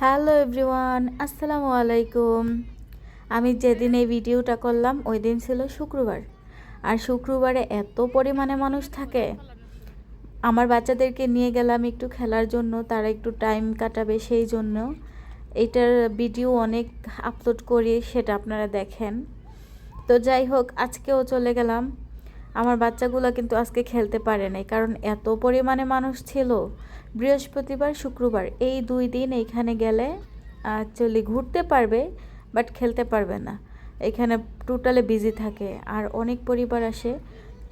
Hello everyone, আসসালামু আলাইকুম। আমি যেদিন এই ভিডিওটা করলাম, ওই দিন ছিল শুক্রবার। আর শুক্রবারে এত পরিমাণে মানুষ থাকে। আমার বাচ্চাদেরকে নিয়ে গেলাম একটু খেলার জন্য, তারা একটু টাইম কাটাবে সেই জন্য। এটার ভিডিও অনেক আপলোড করি, সেটা আপনারা দেখেন। তো যাই হোক, আজকেও চলে গেলাম। আমার বাচ্চাগুলো কিন্তু আজকে খেলতে পারে নাই, কারণ এত পরিমাণে মানুষ ছিল। বৃহস্পতিবার, শুক্রবার এই দুই দিন এইখানে গেলে অ্যাকচুয়ালি ঘুরতে পারবে বাট খেলতে পারবে না। এখানে টোটালে বিজি থাকে, আর অনেক পরিবার আসে।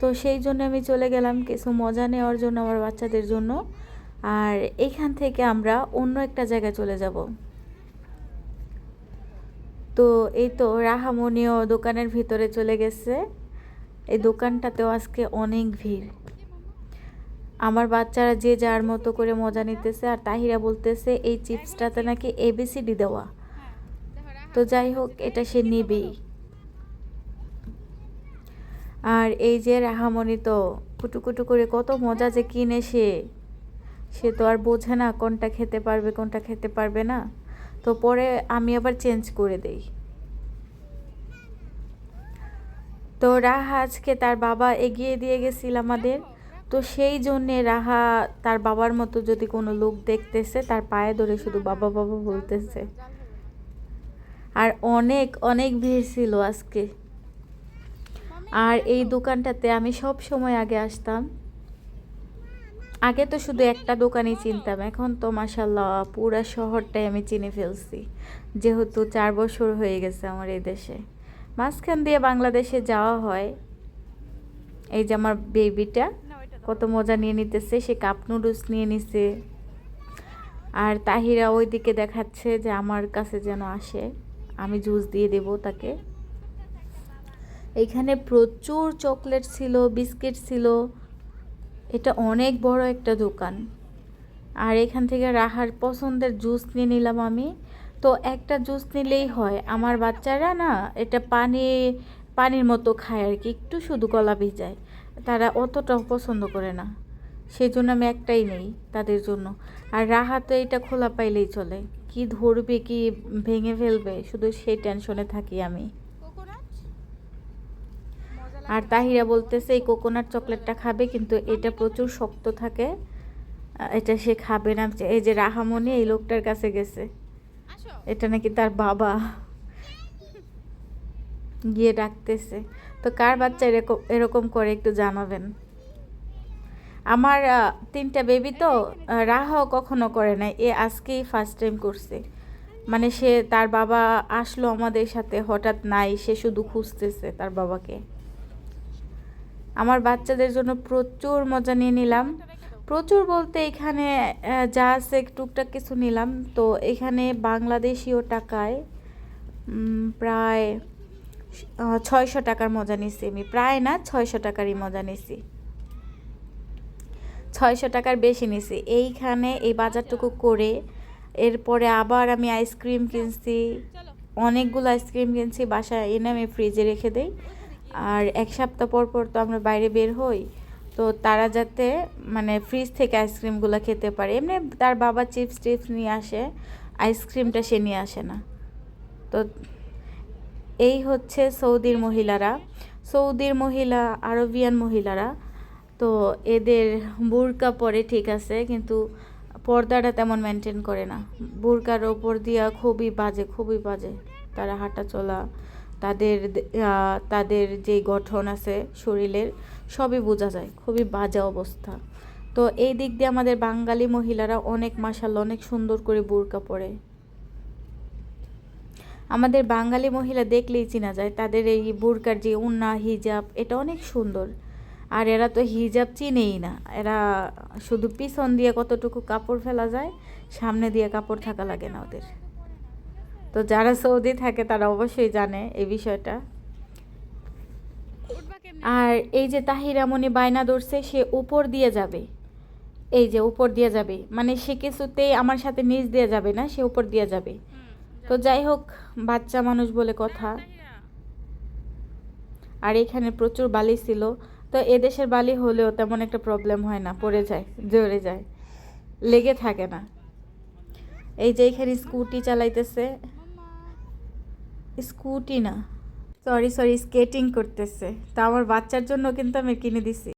তো সেই জন্য আমি চলে গেলাম কিছু মজা নেওয়ার জন্য আমার বাচ্চাদের জন্য। আর এইখান থেকে আমরা অন্য একটা জায়গায় চলে যাব। তো এই তো রাহামণিও দোকানের ভিতরে চলে গেছে। এই দোকানটাতেও আজকে অনেক ভিড়। আমার বাচ্চারা যে যার মতো করে মজা নিতেছে আর তাহিরা বলতেছে, এই চিপসটাতে নাকি এবিসিডি দেওয়া। তো যাই হোক, এটা সে নিবেই। আর এই যে রাহামণি তো কুটু কুটু করে কত মজা যে কিনে সে। সে তো আর বোঝে না কোনটা খেতে পারবে, কোনটা খেতে পারবে না। তো পরে আমি আবার চেঞ্জ করে দেই। তো রাহা আজকে তার বাবা এগিয়ে দিয়ে গেছিল আমাদের। তো সেই জন্যে রাহা তার বাবার মতো যদি কোনো লোক দেখতেছে, তার পায়ে ধরে শুধু বাবা বাবা বলতেছে। আর অনেক অনেক ভিড় ছিল আজকে। আর এই দোকানটাতে আমি সব সময় আগে আসতাম। আগে তো শুধু একটা দোকানই চিনতাম, এখন তো মাসাল্লাহ পুরা শহরটাই আমি চিনে ফেলছি। যেহেতু চার বছর হয়ে গেছে আমার এই দেশে। মাঝখান দিয়ে বাংলাদেশে যাওয়া হয়। এই যে আমার বেবিটা কত মজা নিয়ে নিতেছে, সে কাপ নুডলস নিয়ে নিছে। আর তাহিরা ওইদিকে দেখাচ্ছে যে আমার কাছে যেন আসে। আমি জুস দিয়ে দেব তাকে। এইখানে প্রচুর চকলেট ছিল বিস্কিট ছিল। এটা অনেক বড় একটা দোকান। আর এখান থেকে রাহার পছন্দের জুস নিয়ে নিলাম আমি। তো একটা জুস নিলেই হয়। আমার বাচ্চারা না এটা পানি পানির মতো খায় আর কি একটু শুধু গলা ভিজায়। তারা অতটাও পছন্দ করে না। সেই জন্য আমি একটাই নেই তাদের জন্য। আর রাহা তো এটা খোলা পাইলেই চলে। কি ধরবে কি ভেঙে ফেলবে শুধু সেই টেনশনে থাকি আমি। আর তাহিরা বলতেছে এই কোকোনাট চকলেটটা খাবে কিন্তু এটা প্রচুর শক্ত থাকে। এটা সে খাবে না। এই যে রাহামণি এই লোকটার কাছে গেছে। এটা নাকি তার বাবা গিয়ে ডাকতেছে। তো কার বাচ্চা এরকম এরকম করে একটু জানাবেন। আমার তিনটা বেবি তো রাহাও কখনো করে নাই। এ আজকেই ফার্স্ট টাইম করছে। মানে সে, তার বাবা আসলো আমাদের সাথে, হঠাৎ নাই, সে শুধু খুঁজতেছে তার বাবাকে। আমার বাচ্চাদের জন্য প্রচুর মজা নিয়ে নিলাম। প্রচুর বলতে এখানে যা আছে টুকটাক কিছু নিলাম। তো এখানে বাংলাদেশীয় টাকায় প্রায় ছয়শো টাকার মজা নিছি আমি। প্রায় না, ছয়শো টাকারই মজা নিছি। ছয়শো টাকার বেশি নিছি। এইখানে এই বাজারটুকু করে এরপরে আবার আমি আইসক্রিম কিনছি। অনেকগুলো আইসক্রিম কিনছি, বাসায় এনে আমি ফ্রিজে রেখে দিই। আর এক সপ্তাহ পর পর তো আমরা বাইরে বের হই। তো তারা যাতে মানে ফ্রিজ থেকে আইসক্রিমগুলো খেতে পারে। এমনি তার বাবা চিপস টিপস নিয়ে আসে আইসক্রিমটা সে নিয়ে আসে না। তো এই হচ্ছে সৌদির মহিলারা। সৌদির মহিলা, আরবিয়ান মহিলারা। তো এদের বুরকা পরে ঠিক আছে, কিন্তু পর্দাটা তেমন মেনটেন করে না। বুরকার ওপর দিয়া খুবই বাজে খুবই বাজে। তারা হাঁটা চলা তাদের তাদের যে গঠন আছে শরীরের, সবই বোঝা যায়। খুবই বাজে অবস্থা। তো এই দিক দিয়ে আমাদের বাঙালি মহিলারা অনেক মাসাল অনেক সুন্দর করে বোরকা পরে। আমাদের বাঙালি মহিলা দেখলেই চেনা যায়, তাদের এই বুরকার যে উন্না, হিজাব, এটা অনেক সুন্দর। আর এরা তো হিজাব চিনেই না। এরা শুধু পিছন দিয়ে কতটুকু কাপড় ফেলা যায়, সামনে দিয়ে কাপড় থাকা লাগে না ওদের। তো যারা সৌদি থাকে তারা অবশ্যই জানে এই বিষয়টা। আর এই যে তাহিরামণি বায়না ধরছে সে উপর দিয়ে যাবে। এই যে উপর দিয়ে যাবে। মানে সে কিছুতেই আমার সাথে নিচ দিয়ে যাবে না সে উপর দিয়ে যাবে। তো যাই হোক বাচ্চা মানুষ বলে কথা। আর এখানে প্রচুর বালি ছিল। তো এদেশের বালি হলেও তেমন একটা প্রবলেম হয় না পড়ে যায় জোরে যায় লেগে থাকে না। এই যে এখানে স্কুটি চালাইতেছে। স্কুটি না। সরি সরি স্কেটিং করতেছে। তা আমার বাচ্চার জন্য কিন্তু আমি কিনে দিছি।